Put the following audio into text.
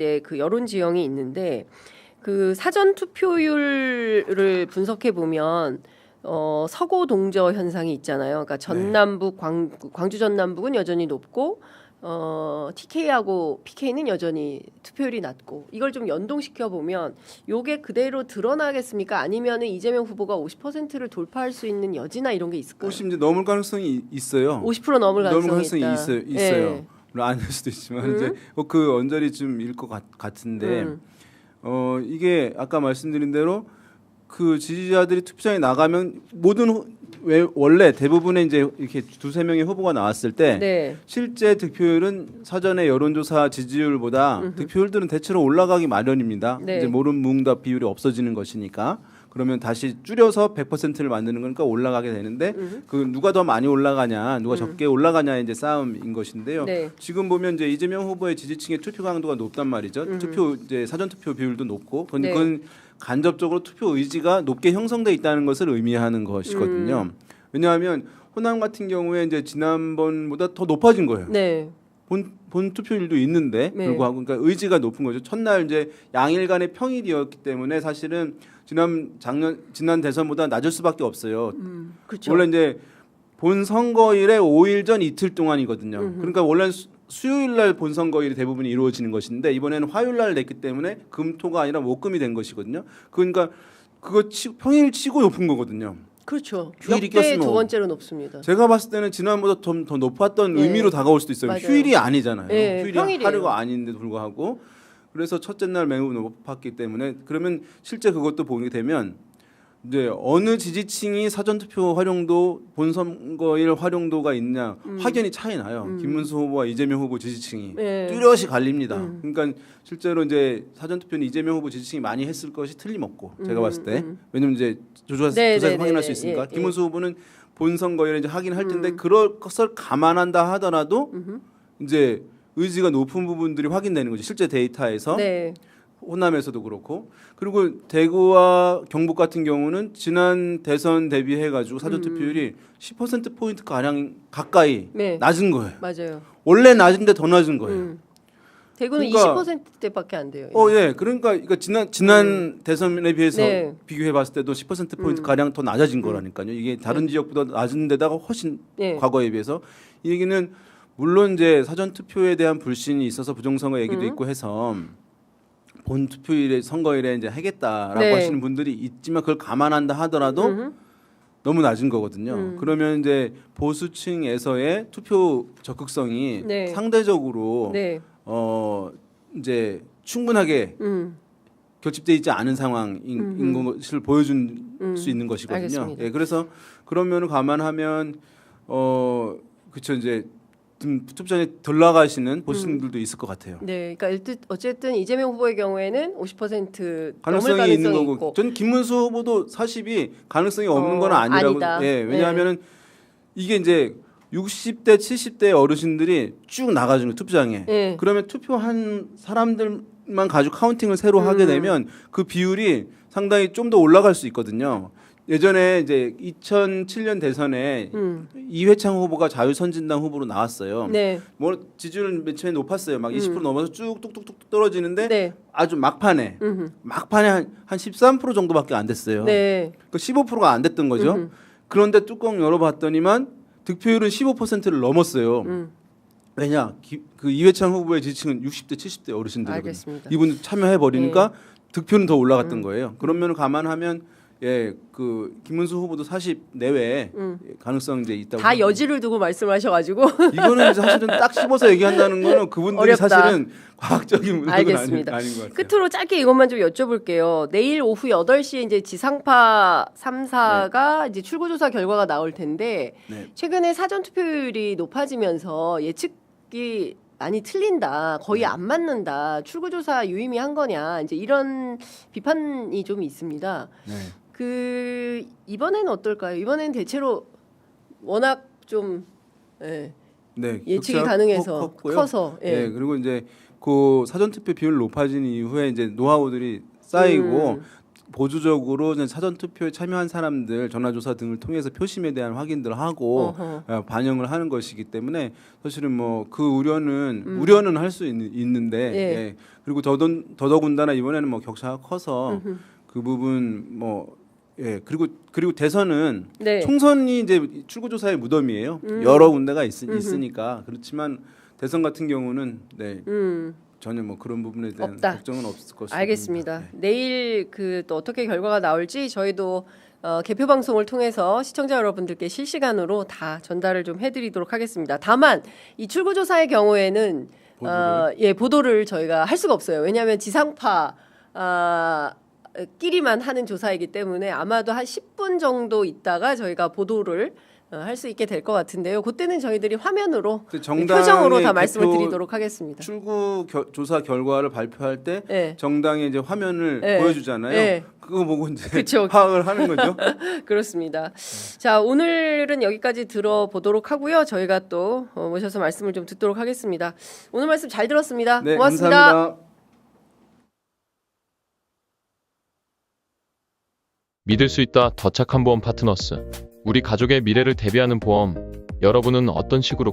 예, 그 여론 지형이 있는데 그 사전 투표율을 분석해 보면 어, 서고 동저 현상이 있잖아요. 그러니까 전남북 광, 광주 전남북은 여전히 높고 어, TK하고 PK는 여전히 투표율이 낮고 이걸 좀 연동시켜 보면 요게 그대로 드러나겠습니까? 아니면은 이재명 후보가 50%를 돌파할 수 있는 여지나 이런 게 있을까요? 50 이제 넘을 가능성이 있어요. 50% 넘을 가능성이, 넘을 가능성이 있다. 있어요. 예. 있어요. 물 론 아닐 수도 있지만 음. 이제 뭐그 언저리 좀일 것 같은데 음. 어 이게 아까 말씀드린 대로 그 지지자들이 투표장에 나가면 모든 후, 왜 원래 대부분의 이제 이렇게 두세 명의 후보가 나왔을 때 네. 실제 득표율은 사전에 여론조사 지지율보다 득표율들은 대체로 올라가기 마련입니다. 네. 이제 모른 무응답 비율이 없어지는 것이니까 그러면 다시 줄여서 100%를 만드는 거니까 올라가게 되는데 그 누가 더 많이 올라가냐, 누가 적게 올라가냐 이제 싸움인 것인데요. 네. 지금 보면 이제 이재명 후보의 지지층의 투표 강도가 높단 말이죠. 투표 이제 사전 투표 비율도 높고 그건, 네. 그건 간접적으로 투표 의지가 높게 형성돼 있다는 것을 의미하는 것이거든요. 음. 왜냐하면 호남 같은 경우에 이제 지난번보다 더 높아진 거예요. 네. 본, 본 투표율도 있는데 네. 불구하고 그러니까 의지가 높은 거죠. 첫날 이제 양일간의 평일이었기 때문에 사실은 지난 작년 지난 대선보다 낮을 수밖에 없어요. 음, 그렇죠. 원래 이제 본 선거일에 5일 전 이틀 동안이거든요. 그러니까 원래 수, 수요일 날 본 선거일이 대부분 이루어지는 것인데 이번에는 화요일 날 냈기 때문에 금토가 아니라 목금이 된 것이거든요. 그러니까 그거 치, 평일 치고 높은 거거든요. 그렇죠. 휴일이 꼈으면 두 번째로 높습니다. 제가 봤을 때는 지난보다 좀 더 높았던 네. 의미로 다가올 수도 있어요. 맞아요. 휴일이 아니잖아요. 네, 휴일이 평일이에요. 하루가 아닌데도 불구하고 그래서 첫째 날 매우 높았기 때문에 그러면 실제 그것도 보게 되면 이제 어느 지지층이 사전 투표 활용도 본 선거일 활용도가 있냐 확연히 차이 나요. 김문수 후보와 이재명 후보 지지층이. 네. 뚜렷이 갈립니다. 그러니까 실제로 이제 사전 투표는 이재명 후보 지지층이 많이 했을 것이 틀림없고 제가 봤을 때. 왜냐면 이제 조사 네, 조사에서 네, 확인할 네, 수 있으니까. 예, 예. 김문수 후보는 본 선거일에 이제 하긴 할 텐데 그럴 것을 감안한다 하더라도 이제 의지가 높은 부분들이 확인되는 거죠. 실제 데이터에서 네. 호남에서도 그렇고 그리고 대구와 경북 같은 경우는 지난 대선 대비해 가지고 사전 투표율이 10% 포인트 가량 가까이 네. 낮은 거예요. 맞아요. 원래 낮은데 더 낮은 거예요. 음. 대구는 그러니까- 20%대밖에 안 돼요. 어, 예. 그러니까 이거 지난 지난 대선에 비해서 음. 네. 비교해 봤을 때도 10% 포인트 가량 더 낮아진 거라니까요. 이게 다른 지역보다 낮은 데다가 훨씬 네. 과거에 비해서 이 얘기는 물론 이제 사전 투표에 대한 불신이 있어서 부정선거 얘기도 음. 있고 해서 본 투표일에 선거일에 이제 하겠다라고 네. 하시는 분들이 있지만 그걸 감안한다 하더라도 음흠. 너무 낮은 거거든요. 음. 그러면 이제 보수층에서의 투표 적극성이 네. 상대적으로 네. 어 이제 충분하게 음. 결집돼 있지 않은 상황인 것을 보여준 음. 수 있는 것이거든요. 알겠습니다. 예, 그래서 그런 면을 감안하면 어 그쵸 이제 좀 투표장에 덜 나가시는 보수층들도 있을 것 같아요. 네. 그러니까 일단 어쨌든 이재명 후보의 경우에는 50% 넘을 가능성이 가능성이 있는 거고, 있고. 전 김문수 후보도 40이 가능성이 없는 어, 건 아니라고. 아니다. 예, 왜냐하면은 이게 이제 60대, 70대 어르신들이 쭉 나가주는 투표장에. 네. 그러면 투표한 사람들만 가지고 카운팅을 새로 음. 하게 되면 그 비율이 상당히 좀 더 올라갈 수 있거든요. 예전에 이제 2007년 대선에 음. 이회창 후보가 자유선진당 후보로 나왔어요. 네. 뭐 지지율은 맨 처음에 높았어요. 막 20% 넘어서 쭉 뚝뚝뚝 떨어지는데 네. 아주 막판에 음흠. 막판에 한, 한 13% 정도밖에 안 됐어요. 네. 그 15%가 안 됐던 거죠. 음흠. 그런데 뚜껑 열어봤더니만 득표율은 15%를 넘었어요. 음. 왜냐? 기- 그 이회창 후보의 지지층은 60대, 70대 어르신들이거든요. 네. 이분 참여해 버리니까 득표는 더 올라갔던 거예요. 그런 면을 감안하면 예, 그 김문수 후보도 40 내외에 가능성 이제 있다고. 음. 다 생각합니다. 여지를 두고 말씀하셔 가지고 이거는 사실은 딱 씹어서 얘기한다는 거는 그분들이 어렵다. 사실은 과학적인 문제는 아닌, 알겠습니다. 아닌 것 같아요. 끝으로 짧게 이것만 좀 여쭤볼게요. 내일 오후 8시에 이제 지상파 3사가 이제 출구조사 결과가 나올 텐데 네. 최근에 사전 투표율이 높아지면서 예측이 많이 틀린다. 거의 안 맞는다. 출구조사 유의미한 거냐. 이제 이런 비판이 좀 있습니다. 네. 그 이번에는 어떨까요? 이번에는 대체로 워낙 좀 예, 네, 예측이 가능해서 컸- 컸고요. 커서 예. 예, 그리고 이제 그 사전 투표 비율 높아진 이후에 이제 노하우들이 쌓이고 음. 보조적으로 이제 사전 투표에 참여한 사람들 전화조사 등을 통해서 표심에 대한 확인들을 하고 어허. 어, 반영을 하는 것이기 때문에 사실은 뭐 그 우려는 음. 우려는 할 수 있는데 예. 예. 그리고 더더 더더군다나 이번에는 뭐 격차가 커서 음흠. 그 부분 뭐 예 그리고 그리고 대선은 네. 총선이 이제 출구조사의 무덤이에요. 음. 여러 군데가 있. 있으니까 그렇지만 대선 같은 경우는 네 음. 전혀 뭐 그런 부분에 대한 없다. 걱정은 없을 것입니다. 알겠습니다. 네. 내일 그 또 어떻게 결과가 나올지 저희도 어, 개표 방송을 통해서 시청자 여러분들께 실시간으로 다 전달을 좀 해드리도록 하겠습니다. 다만 이 출구조사의 경우에는 어, 예 보도를 저희가 할 수가 없어요. 왜냐하면 지상파 아, 끼리만 하는 조사이기 때문에 아마도 한 10분 정도 있다가 저희가 보도를 어, 할수 있게 될 것 같은데요. 그때는 저희들이 화면으로 근데 정당의 표정으로 다 말씀을 드리도록 하겠습니다. 출구 겨- 조사 결과를 발표할 때 예. 정당의 이제 화면을 네. 보여주잖아요. 네. 그거 보고 이제 그쵸. 파악을 하는 거죠. 그렇습니다. 자, 오늘은 여기까지 들어보도록 하고요. 저희가 또 어, 모셔서 말씀을 좀 듣도록 하겠습니다. 오늘 말씀 잘 들었습니다. 네, 고맙습니다. 감사합니다. 믿을 수 있다 더 착한 보험 파트너스. 우리 가족의 미래를 대비하는 보험. 여러분은 어떤 식으로